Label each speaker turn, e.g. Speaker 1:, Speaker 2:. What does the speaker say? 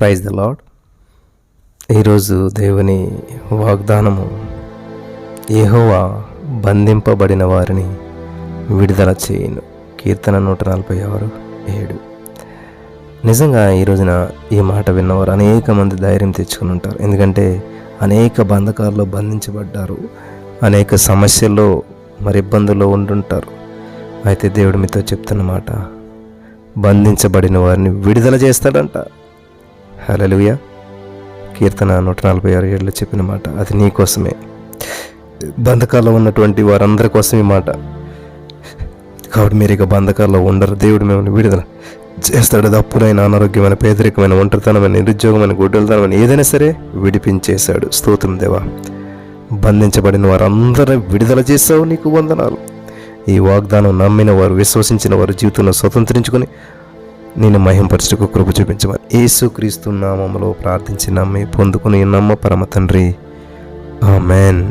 Speaker 1: Praise the lord ఈరోజు దేవుని వాగ్దానము ఏహోవా బంధింపబడిన వారిని విడుదల చేయను. కీర్తన నూట నలభై ఆరు ఏడు. నిజంగా ఈ రోజున ఈ మాట విన్నవారు అనేక మంది ధైర్యం తెచ్చుకుని ఉంటారు. ఎందుకంటే అనేక బంధకాల్లో బంధించబడ్డారు. అనేక సమస్యల్లో మరి ఇబ్బందుల్లో ఉండుంటారు. అయితే దేవుడు మీతో చెప్తున్న మాట బంధించబడిన వారిని విడుదల చేస్తాడంట. హలలుయ కీర్తన నూట నలభై ఆరు ఏళ్ళు చెప్పిన మాట అది నీ కోసమే. బంధకాల్లో ఉన్నటువంటి వారందరి కోసం ఈ మాట. కాబట్టి మీరు ఇక బంధకాల్లో ఉండరు. దేవుడు మిమ్మల్ని విడుదల చేస్తాడు. అది అనారోగ్యమైన పేదరికమైన ఒంటరితనమైన నిరుద్యోగమైన గుడ్డలతనమైన ఏదైనా సరే విడిపించేశాడు. స్తోత్రం దేవా. బంధించబడిన వారందరూ విడుదల చేస్తావు నీకు వందనాలు. ఈ వాగ్దానం నమ్మిన వారు విశ్వసించిన వారు జీవితంలో స్వతంత్రించుకొని నేను మహింపరచుకు కృప చూపించమని. యేసుక్రీస్తు నామములో ప్రార్థించి నమ్మి పొందుకుని నమ్మ పరమ తండ్రి. ఆమెన్.